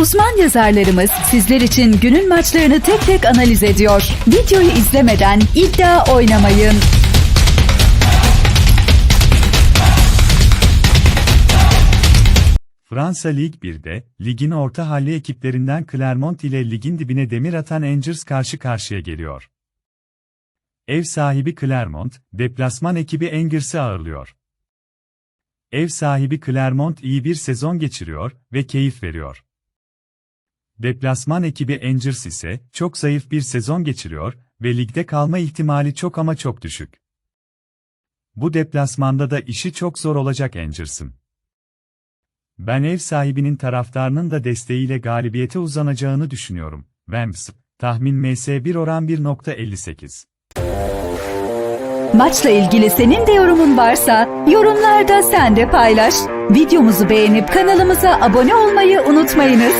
Uzman yazarlarımız sizler için günün maçlarını tek tek analiz ediyor. Videoyu izlemeden iddia oynamayın. Fransa Lig 1'de, ligin orta halli ekiplerinden Clermont ile ligin dibine demir atan Angers karşı karşıya geliyor. Ev sahibi Clermont, deplasman ekibi Angers'ı ağırlıyor. Ev sahibi Clermont iyi bir sezon geçiriyor ve keyif veriyor. Deplasman ekibi Angers ise çok zayıf bir sezon geçiriyor ve ligde kalma ihtimali çok ama çok düşük. Bu deplasmanda da işi çok zor olacak Angers'ın. Ben ev sahibinin taraftarının da desteğiyle galibiyete uzanacağını düşünüyorum. Vams, tahmin MS1 oran 1.58. Maçla ilgili senin de yorumun varsa yorumlarda sen de paylaş. Videomuzu beğenip kanalımıza abone olmayı unutmayınız.